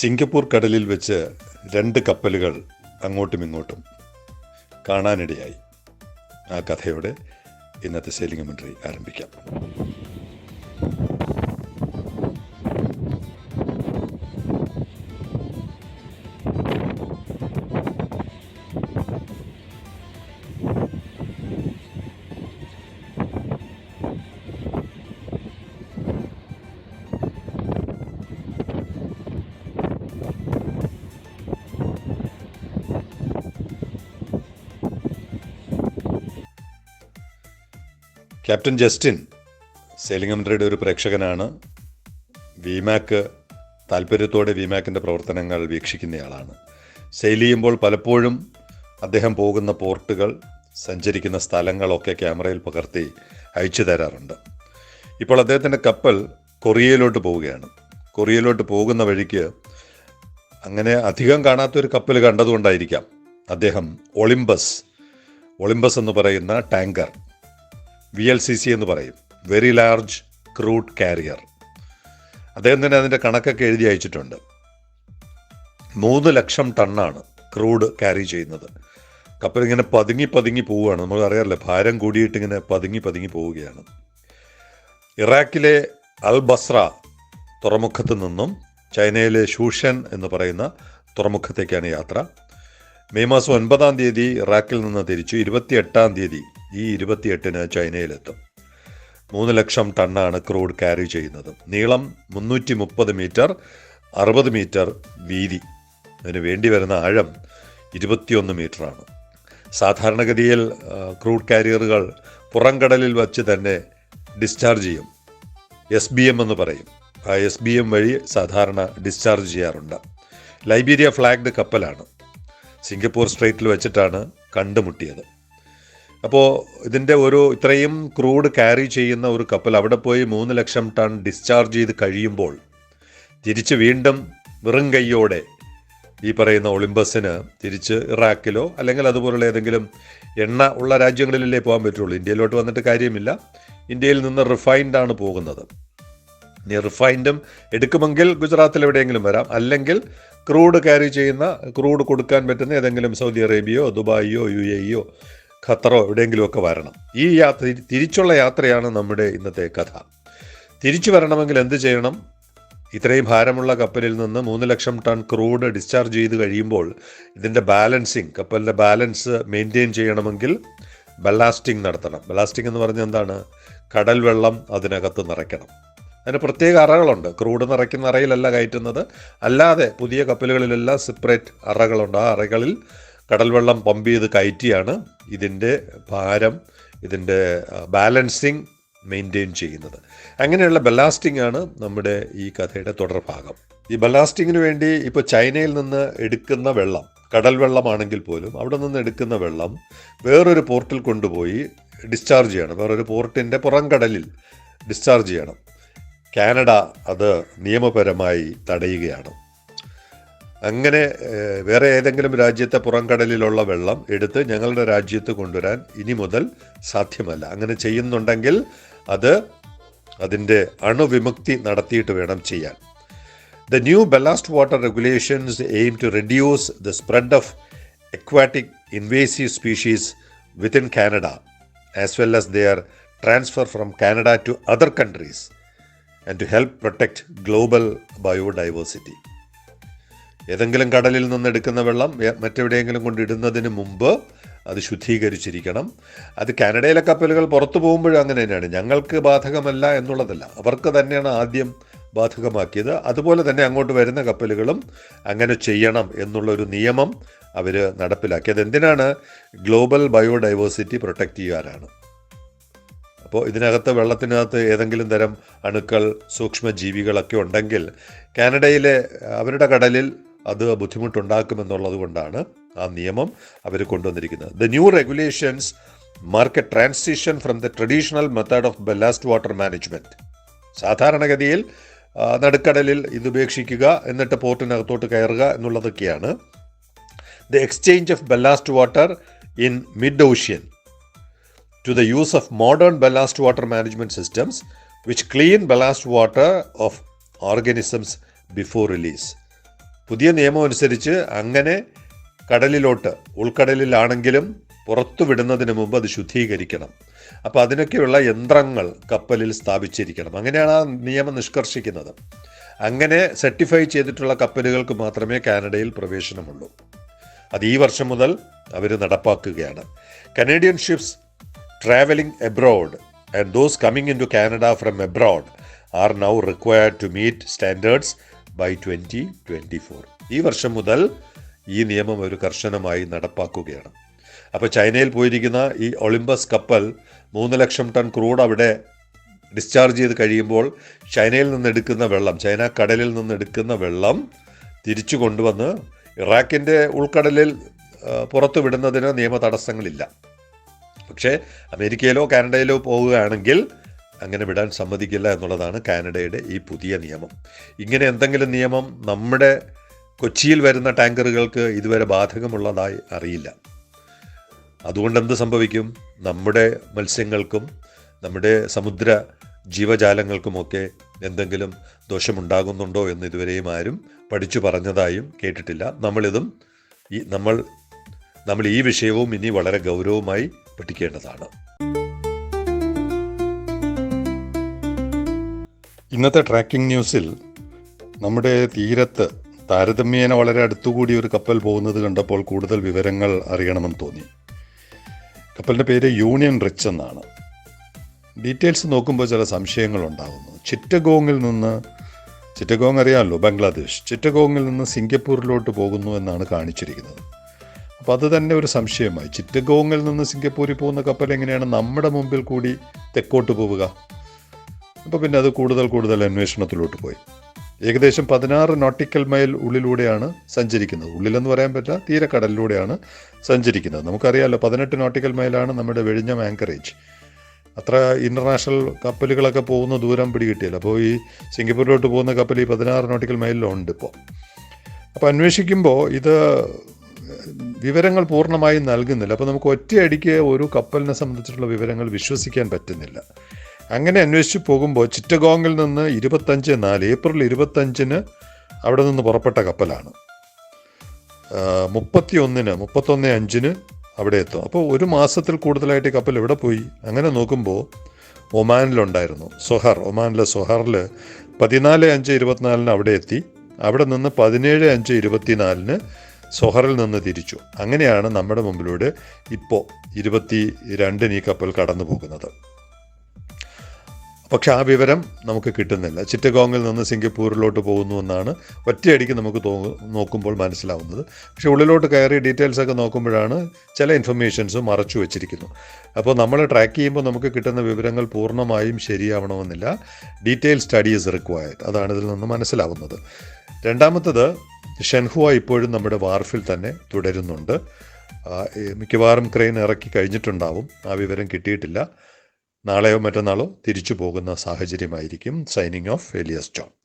Singapore കടലിൽ വെച്ച് രണ്ട് കപ്പലുകൾ അങ്ങോട്ടും ഇങ്ങോട്ടും കാണാനിടയായി. ആ കഥയോടെ ഇന്നത്തെ സെയിലിംഗ് മന്ത്രി ആരംഭിക്കാം. ക്യാപ്റ്റൻ ജസ്റ്റിൻ സെയിലിംഗ് കമൻട്രിയുടെ ഒരു പ്രേക്ഷകനാണ്. വിമാക്ക് താല്പര്യത്തോടെ വിമാക്കിന്റെ പ്രവർത്തനങ്ങൾ വീക്ഷിക്കുന്നയാളാണ്. സെയിൽ ചെയ്യുമ്പോൾ പലപ്പോഴും അദ്ദേഹം പോകുന്ന പോർട്ടുകൾ സഞ്ചരിക്കുന്ന സ്ഥലങ്ങളൊക്കെ ക്യാമറയിൽ പകർത്തി അയച്ചു തരാറുണ്ട്. ഇപ്പോൾ അദ്ദേഹത്തിന്റെ കപ്പൽ കൊറിയയിലോട്ട് പോവുകയാണ്. കൊറിയയിലോട്ട് പോകുന്ന വഴിക്ക് അങ്ങനെ അധികം കാണാത്തൊരു കപ്പൽ കണ്ടതുകൊണ്ടായിരിക്കാം അദ്ദേഹം ഒളിമ്പസ് ഒളിമ്പസ് എന്ന് പറയുന്ന tanker V L C C എന്ന് പറയും. വെരി ലാർജ് ക്രൂഡ് കാരിയർ അദ്ദേഹം തന്നെ അതിന്റെ കണക്കൊക്കെ എഴുതി അയച്ചിട്ടുണ്ട്. മൂന്ന് ലക്ഷം ടണ്ണാണ് ക്രൂഡ് ക്യാരി ചെയ്യുന്നത്. കപ്പൽ ഇങ്ങനെ പതുങ്ങി പതുങ്ങി പോവുകയാണ്. നമുക്ക് അറിയാറില്ല ഭാരം കൂടിയിട്ട് ഇങ്ങനെ പതുങ്ങി പതുങ്ങി പോവുകയാണ്. ഇറാഖിലെ അൽ ബസ്ര തുറമുഖത്ത് നിന്നും ചൈനയിലെ ഷൂഷൻ എന്ന് പറയുന്ന തുറമുഖത്തേക്കാണ് യാത്ര. മെയ് മാസം ഒൻപതാം തീയതി ഇറാഖിൽ നിന്ന് തിരിച്ചു ഇരുപത്തിയെട്ടാം തീയതി ഈ ഇരുപത്തിയെട്ടിന് ചൈനയിലെത്തും. മൂന്ന് ലക്ഷം ടണ്ണാണ് ക്രൂഡ് ക്യാരി ചെയ്യുന്നത്. നീളം മുന്നൂറ്റി മുപ്പത് മീറ്റർ അറുപത് മീറ്റർ വീതി. അതിന് വേണ്ടി വരുന്ന ആഴം ഇരുപത്തിയൊന്ന് മീറ്ററാണ്. സാധാരണഗതിയിൽ ക്രൂഡ് കാരിയറുകൾ പുറംകടലിൽ വച്ച് തന്നെ ഡിസ്ചാർജ് ചെയ്യും. എസ് ബി എം എന്ന് പറയും. ആ എസ് ബി എം വഴി സാധാരണ ഡിസ്ചാർജ് ചെയ്യാറുണ്ട്. ലൈബീരിയ ഫ്ലാഗ്ഡ് കപ്പലാണ്. സിംഗപ്പൂർ സ്ട്രേറ്റിൽ വെച്ചിട്ടാണ് കണ്ടുമുട്ടിയത്. അപ്പോൾ ഇതിന്റെ ഒരു ഇത്രയും ക്രൂഡ് ക്യാരി ചെയ്യുന്ന ഒരു കപ്പൽ അവിടെ പോയി മൂന്ന് ലക്ഷം ടൺ ഡിസ്ചാർജ് ചെയ്ത് കഴിയുമ്പോൾ തിരിച്ച് വീണ്ടും വെറും കൈയോടെ ഈ പറയുന്ന ഒളിമ്പസിന് തിരിച്ച് ഇറാഖിലോ അല്ലെങ്കിൽ അതുപോലുള്ള ഏതെങ്കിലും എണ്ണ ഉള്ള രാജ്യങ്ങളിലല്ലേ പോകാൻ പറ്റുള്ളൂ. ഇന്ത്യയിലോട്ട് വന്നിട്ട് കാര്യമില്ല. ഇന്ത്യയിൽ നിന്ന് റിഫൈൻഡാണ് പോകുന്നത്. ഇനി റിഫൈൻഡും എടുക്കുമെങ്കിൽ ഗുജറാത്തിൽ എവിടെയെങ്കിലും വരാം. അല്ലെങ്കിൽ ക്രൂഡ് ക്യാരി ചെയ്യുന്ന ക്രൂഡ് കൊടുക്കാൻ പറ്റുന്ന ഏതെങ്കിലും സൗദി അറേബ്യയോ ദുബായിയോ യു എയോ ഖത്തറോ എവിടെയെങ്കിലുമൊക്കെ വരണം. ഈ യാത്ര തിരിച്ചുള്ള യാത്രയാണ് നമ്മുടെ ഇന്നത്തെ കഥ. തിരിച്ചു വരണമെങ്കിൽ എന്ത് ചെയ്യണം? ഇത്രയും ഭാരമുള്ള കപ്പലിൽ നിന്ന് മൂന്ന് ലക്ഷം ടൺ ക്രൂഡ് ഡിസ്ചാർജ് ചെയ്ത് കഴിയുമ്പോൾ ഇതിന്റെ ബാലൻസിങ് കപ്പലിന്റെ ബാലൻസ് മെയിന്റെയിൻ ചെയ്യണമെങ്കിൽ ബലാസ്റ്റിംഗ് നടത്തണം. ബലാസ്റ്റിംഗ് എന്ന് പറഞ്ഞാൽ എന്താണ്? കടൽ വെള്ളം അതിനകത്ത് നിറയ്ക്കണം. അതിന് പ്രത്യേക അറകളുണ്ട്. ക്രൂഡ് നിറയ്ക്കുന്ന അറയിലല്ല കയറ്റുന്നത്. അല്ലാതെ പുതിയ കപ്പലുകളിലെല്ലാം സെപ്പറേറ്റ് അറകളുണ്ട്. ആ അറകളിൽ കടൽ വെള്ളം പമ്പ് ചെയ്ത് കയറ്റിയാണ് ഇതിന്റെ ഭാരം ഇതിന്റെ ബാലൻസിങ് മെയിന്റെയിൻ ചെയ്യുന്നത്. അങ്ങനെയുള്ള ബലാസ്റ്റിംഗ് ആണ് നമ്മുടെ ഈ കഥയുടെ തുടർഭാഗം ഈ ബലാസ്റ്റിങ്ങിന് വേണ്ടി ഇപ്പോൾ ചൈനയിൽ നിന്ന് എടുക്കുന്ന വെള്ളം കടൽ വെള്ളമാണെങ്കിൽ പോലും അവിടെ നിന്ന് എടുക്കുന്ന വെള്ളം വേറൊരു പോർട്ടിൽ കൊണ്ടുപോയി ഡിസ്ചാർജ് ചെയ്യണം. വേറൊരു പോർട്ടിന്റെ പുറംകടലിൽ ഡിസ്ചാർജ് ചെയ്യണം. കാനഡ അത് നിയമപരമായി തടയുകയാണ്. അങ്ങനെ വേറെ ഏതെങ്കിലും രാജ്യത്തെ പുറംകടലിലുള്ള വെള്ളം എടുത്ത് ഞങ്ങളുടെ രാജ്യത്ത് കൊണ്ടുവരാൻ ഇനി മുതൽ സാധ്യമല്ല. അങ്ങനെ ചെയ്യുന്നുണ്ടെങ്കിൽ അത് അതിന്റെ അണുവിമുക്തി നടത്തിയിട്ട് വേണം ചെയ്യാൻ. The new ballast water regulations aim to reduce the spread of aquatic invasive species within Canada as well as the transfer from Canada to other countries and to help protect global biodiversity ഏതെങ്കിലും കടലിൽ നിന്ന് എടുക്കുന്ന വെള്ളം മറ്റെവിടെയെങ്കിലും കൊണ്ടിടുന്നതിന് മുമ്പ് അത് ശുദ്ധീകരിച്ചിരിക്കണം. അത് കാനഡയിലെ കപ്പലുകൾ പുറത്തു പോകുമ്പോഴും അങ്ങനെ തന്നെയാണ്. ഞങ്ങൾക്ക് ബാധകമല്ല എന്നുള്ളതല്ല. അവർക്ക് തന്നെയാണ് ആദ്യം ബാധകമാക്കിയത്. അതുപോലെ തന്നെ അങ്ങോട്ട് വരുന്ന കപ്പലുകളും അങ്ങനെ ചെയ്യണം എന്നുള്ളൊരു നിയമം അവർ നടപ്പിലാക്കിയത്. എന്തിനാണ്? ഗ്ലോബൽ ബയോഡൈവേഴ്സിറ്റി പ്രൊട്ടക്റ്റ് ചെയ്യാനാണ്. അപ്പോൾ ഇതിനകത്ത് വെള്ളത്തിനകത്ത് ഏതെങ്കിലും തരം അണുക്കൾ സൂക്ഷ്മജീവികളൊക്കെ ഉണ്ടെങ്കിൽ കാനഡയിലെ അവരുടെ കടലിൽ അത് ബുദ്ധിമുട്ടുണ്ടാക്കുമെന്നുള്ളത് കൊണ്ടാണ് ആ നിയമം അവർ കൊണ്ടുവന്നിരിക്കുന്നത്. The new regulations mark a transition from the traditional method of ballast water management സാധാരണഗതിയിൽ നടുക്കടലിൽ ഇത് ഉപേക്ഷിക്കുക എന്നിട്ട് പോർട്ടിനകത്തോട്ട് കയറുക എന്നുള്ളതൊക്കെയാണ്. The exchange of ballast water in mid ocean to the use of modern ballast water management systems which clean ballast water of organisms before release. പുതിയ നിയമം അനുസരിച്ച് അങ്ങനെ കടലിലോട്ട് ഉൾക്കടലിലാണെങ്കിലും പുറത്തു വിടുന്നതിന് മുമ്പ് അത് ശുദ്ധീകരിക്കണം. അപ്പോൾ അതിനൊക്കെയുള്ള യന്ത്രങ്ങൾ കപ്പലിൽ സ്ഥാപിച്ചിരിക്കണം. അങ്ങനെയാണ് ആ നിയമം നിഷ്കർഷിക്കുന്നത്. അങ്ങനെ സർട്ടിഫൈ ചെയ്തിട്ടുള്ള കപ്പലുകൾക്ക് മാത്രമേ കാനഡയിൽ പ്രവേശനമുള്ളൂ. അത് ഈ വർഷം മുതൽ അവർ നടപ്പാക്കുകയാണ്. Canadian ships those coming in to Canada from abroad are now required to meet standards by twenty twenty four ഈ വർഷം മുതൽ ഈ നിയമം ഒരു കർശനമായി നടപ്പാക്കുകയാണ്. അപ്പോൾ ചൈനയിൽ പോയിരിക്കുന്ന ഈ ഒളിമ്പസ് കപ്പൽ മൂന്ന് ലക്ഷം ടൺ ക്രൂഡ് അവിടെ ഡിസ്ചാർജ് ചെയ്ത് കഴിയുമ്പോൾ ചൈനയിൽ നിന്ന് എടുക്കുന്ന വെള്ളം ചൈന കടലിൽ നിന്ന് എടുക്കുന്ന വെള്ളം തിരിച്ചു കൊണ്ടുവന്ന് ഇറാഖിന്റെ ഉൾക്കടലിൽ പുറത്തു വിടുന്നതിന് നിയമ തടസ്സങ്ങളില്ല. പക്ഷേ അമേരിക്കയിലോ കാനഡയിലോ പോവുകയാണെങ്കിൽ അങ്ങനെ വിടാൻ സമ്മതിക്കില്ല എന്നുള്ളതാണ് കാനഡയുടെ ഈ പുതിയ നിയമം. ഇങ്ങനെ എന്തെങ്കിലും നിയമം നമ്മുടെ കൊച്ചിയിൽ വരുന്ന ടാങ്കറുകൾക്ക് ഇതുവരെ ബാധകമുള്ളതായി അറിയില്ല. അതുകൊണ്ട് എന്ത് സംഭവിക്കും? നമ്മുടെ മത്സ്യങ്ങൾക്കും നമ്മുടെ സമുദ്ര ജീവജാലങ്ങൾക്കുമൊക്കെ എന്തെങ്കിലും ദോഷമുണ്ടാകുന്നുണ്ടോ എന്ന് ഇതുവരെയും ആരും പഠിച്ചു പറഞ്ഞതായും കേട്ടിട്ടില്ല. നമ്മളിതും ഈ നമ്മൾ നമ്മൾ ഈ വിഷയവും ഇനി വളരെ ഗൗരവമായി പഠിക്കേണ്ടതാണ്. ഇന്നത്തെ ട്രാക്കിംഗ് ന്യൂസിൽ നമ്മുടെ തീരത്ത് താരതമ്യേന വളരെ അടുത്തുകൂടി ഒരു കപ്പൽ പോകുന്നത് കണ്ടപ്പോൾ കൂടുതൽ വിവരങ്ങൾ അറിയണമെന്ന് തോന്നി. കപ്പലിന്റെ പേര് യൂണിയൻ റിച്ച് എന്നാണ്. ഡീറ്റെയിൽസ് നോക്കുമ്പോൾ ചില സംശയങ്ങൾ ഉണ്ടാകുന്നു. ചിറ്റഗോങ്ങിൽ നിന്ന് ചിറ്റഗോങ് അറിയാമല്ലോ ബംഗ്ലാദേശ് ചിറ്റഗോങ്ങിൽ നിന്ന് സിംഗപ്പൂരിലോട്ട് പോകുന്നു എന്നാണ് കാണിച്ചിരിക്കുന്നത്. അപ്പോൾ അത് തന്നെ ഒരു സംശയമായി. ചിറ്റഗോങ്ങിൽ നിന്ന് സിംഗപ്പൂരിൽ പോകുന്ന കപ്പൽ എങ്ങനെയാണ്? നമ്മുടെ മുമ്പിൽ കൂടി തെക്കോട്ട് പോവുക. അപ്പോൾ പിന്നെ അത് കൂടുതൽ കൂടുതൽ അന്വേഷണത്തിലോട്ട് പോയി. ഏകദേശം പതിനാറ് നോട്ടിക്കൽ മൈൽ ഉള്ളിലൂടെയാണ് സഞ്ചരിക്കുന്നത്. ഉള്ളിലെന്ന് പറയാൻ പറ്റില്ല തീരക്കടലിലൂടെയാണ് സഞ്ചരിക്കുന്നത്. നമുക്കറിയാമല്ലോ പതിനെട്ട് നോട്ടിക്കൽ മൈലാണ് നമ്മുടെ വെഴിഞ്ഞം ആങ്കറേജ് അത്ര ഇന്റർനാഷണൽ കപ്പലുകളൊക്കെ പോകുന്ന ദൂരം പിടികിട്ടിയല്ല. അപ്പോൾ ഈ സിംഗപ്പൂരിലോട്ട് പോകുന്ന കപ്പൽ ഈ പതിനാറ് നോട്ടിക്കൽ മൈലിലുണ്ട് ഇപ്പോൾ അപ്പോൾ അന്വേഷിക്കുമ്പോൾ ഇത് വിവരങ്ങൾ പൂർണമായും നൽകുന്നില്ല. അപ്പോൾ നമുക്ക് ഒറ്റയടിക്ക് ഒരു കപ്പലിനെ സംബന്ധിച്ചിട്ടുള്ള വിവരങ്ങൾ വിശ്വസിക്കാൻ പറ്റുന്നില്ല. അങ്ങനെ അന്വേഷിച്ച് പോകുമ്പോൾ ചിറ്റഗോങ്ങിൽ നിന്ന് ഇരുപത്തഞ്ച് നാല് ഏപ്രിൽ ഇരുപത്തഞ്ചിന് അവിടെ നിന്ന് പുറപ്പെട്ട കപ്പലാണ്. മുപ്പത്തി ഒന്നിന് മുപ്പത്തൊന്ന് അഞ്ചിന് അവിടെ എത്തും. അപ്പോൾ ഒരു മാസത്തിൽ കൂടുതലായിട്ട് കപ്പൽ എവിടെ പോയി? അങ്ങനെ നോക്കുമ്പോൾ ഒമാനിലുണ്ടായിരുന്നു സൊഹർ ഒമാനിലെ സൊഹറിൽ പതിനാല് അഞ്ച് ഇരുപത്തിനാലിന് അവിടെ എത്തി. അവിടെ നിന്ന് പതിനേഴ് അഞ്ച് ഇരുപത്തിനാലിന് സൊഹറിൽ നിന്ന് തിരിച്ചു. അങ്ങനെയാണ് നമ്മുടെ മുമ്പിലൂടെ ഇപ്പോൾ ഇരുപത്തി രണ്ടിന് ഈ കപ്പൽ കടന്നു പോകുന്നത്. പക്ഷെ ആ വിവരം നമുക്ക് കിട്ടുന്നില്ല. ചിറ്റഗോങ്ങിൽ നിന്ന് സിംഗപ്പൂരിലോട്ട് പോകുന്നു എന്നാണ് ഒറ്റയടിക്ക് നമുക്ക് നോക്കുമ്പോൾ മനസ്സിലാവുന്നത്. പക്ഷെ ഉള്ളിലോട്ട് കയറി ഡീറ്റെയിൽസ് ഒക്കെ നോക്കുമ്പോഴാണ് ചില ഇൻഫർമേഷൻസ് മറച്ചു വെച്ചിരിക്കുന്നു. അപ്പോൾ നമ്മൾ ട്രാക്ക് ചെയ്യുമ്പോൾ നമുക്ക് കിട്ടുന്ന വിവരങ്ങൾ പൂർണമായും ശരിയാവണമെന്നില്ല. Detail studies required. അതാണ് ഇതിൽ നിന്ന് മനസ്സിലാവുന്നത്. രണ്ടാമത്തത് ഷെൻഹുവ ഇപ്പോഴും നമ്മുടെ വാർഫിൽ തന്നെ തുടരുന്നുണ്ട്. മിക്കവാറും ക്രെയിൻ ഇറക്കി കഴിഞ്ഞിട്ടുണ്ടാവും. ആ വിവരം കിട്ടിയിട്ടില്ല. നാളെയോ മറ്റന്നാളോ തിരിച്ചു പോകുന്ന സാഹചര്യമായിരിക്കും. Signing off Elias John.